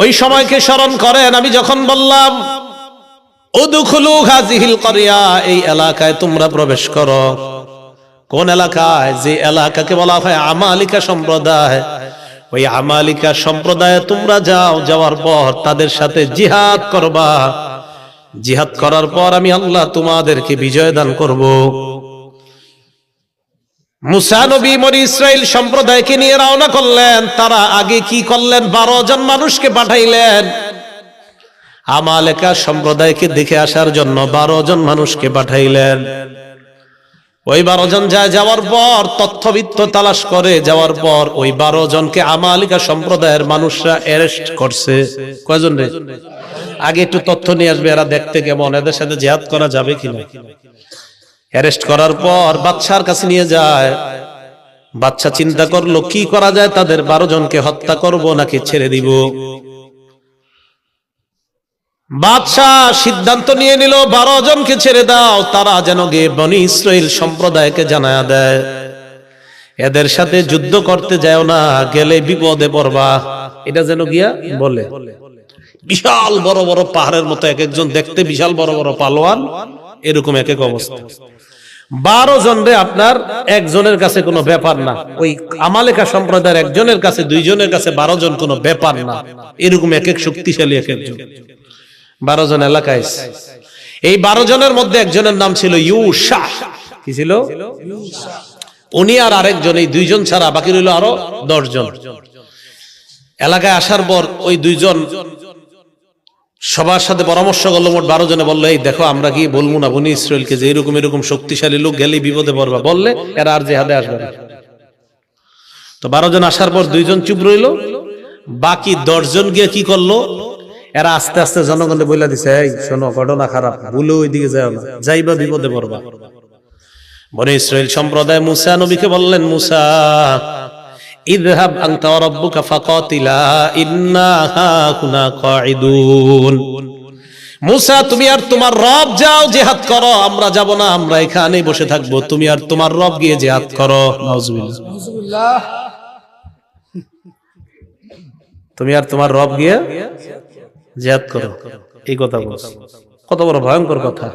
ওই সময়কে স্মরণ করেন, আমি যখন বললাম ক্বরিয়া এই এলাকায় তোমরা প্রবেশ করো। কোন এলাকায়? যে এলাকাকে বলা হয় আমালিকা সম্প্রদায়। ওই আমালিকা সম্প্রদায়ে তোমরা যাও, যাওয়ার পর তাদের সাথে জিহাদ করবা। জিহাদ করার পর আমি আল্লাহ তোমাদেরকে বিজয় দান করব। মুসা নবী মরি ইসরায়েল সম্প্রদায়কে নিয়ে রওনা করলেন। তারা আগে কি করলেন? বারো জন মানুষকে পাঠাইলেন। আমালেকা সম্প্রদায়কে দেখে আসার জন্য বারো জন মানুষকে পাঠাইলেন। ওই বারো জন যায় যাওয়ার পর, তথ্যবিত্ত তালাশ করে যাওয়ার পর, ওই বারো জনকে আমালিকা সম্প্রদায়ের মানুষরা অ্যারেস্ট করছে। কয়জন রে? আগে একটু তথ্য নিয়ে আসবে, এরা দেখতে কেমন? এদের সাথে জেহাদ করা যাবে কিনা? অ্যারেস্ট করার পর বাচ্চার কাছে নিয়ে যায়। বাচ্চা চিন্তা করল, কি করা যায়? তাদের বারো জনকে হত্যা করব নাকি ছেড়ে দিব? বাদশাহ সিদ্ধান্ত নিয়ে নিল, বারো জনকে ছেড়ে দাও, তারা যেন গিয়ে বনি ইসরায়েল সম্প্রদায়কে জানায়া দেয়। এদের সাথে যুদ্ধ করতে যাও না, গেলে বিপদে পড়বা। এটা যেন গিয়া বলে। বিশাল বড় বড় পাহাড়ের মতো এক একজন, দেখতে বিশাল বড় বড় পালোয়ান। এরকম এক এক অবস্থা। বারো জন রে আপনার একজনের কাছে কোনো ব্যাপার না। ওই আমালেকা সম্প্রদায়ের একজনের কাছে দুইজনের কাছে বারো জন কোনো ব্যাপার না। এরকম এক এক শক্তিশালী এক একজন। বারো জন এলাকায় এই বারো জনের মধ্যে একজনের নাম ছিল ইউশা কি ছিল? উনি আর আরেকজন এই দুইজন ছাড়া বাকি রইল আরও দশ জন এলাকায় আসার পর ওই দুইজন সবার সাথে পরামর্শ করল, মোট বারো জনে বলল, এই দেখো, আমরা কি বলব না, বনি ইসরায়েলকে যে এরকম এরকম শক্তিশালী লোক গেলে বিপদে পড়বা। বললে, এরা আর জেহাদে আসবে না। তো বারো জন আসার পর দুইজন চুপ রইল। বাকি দশজন গিয়ে কি করল? এরা আস্তে আস্তে জনগণে বইলা দিছে, এই, শোনো, ঘটনা খারাপ, ভুলে ওইদিকে যাও না, যাইবা বিপদে পড়বা। বনে ইসরায়েল সম্প্রদায় মুসা নবীকে বললেন, মুসা ইযহাব আনতা ওয়া রাব্বুকা ফাকাতিলা, ইন্না হাকুনা কাঈদুন। মুসা, তুমি আর তোমার রব যাও জিহাদ করো, আমরা যাব না, আমরা এখানেই বসে থাকব। তুমি আর তোমার রব গিয়ে জিহাদ করো। নাউজুবিল্লাহ। তুমি আর তোমার রব গিয়ে জিহাদ করো। এই কথা বলছো। কত বড় ভয়ঙ্কর কথা।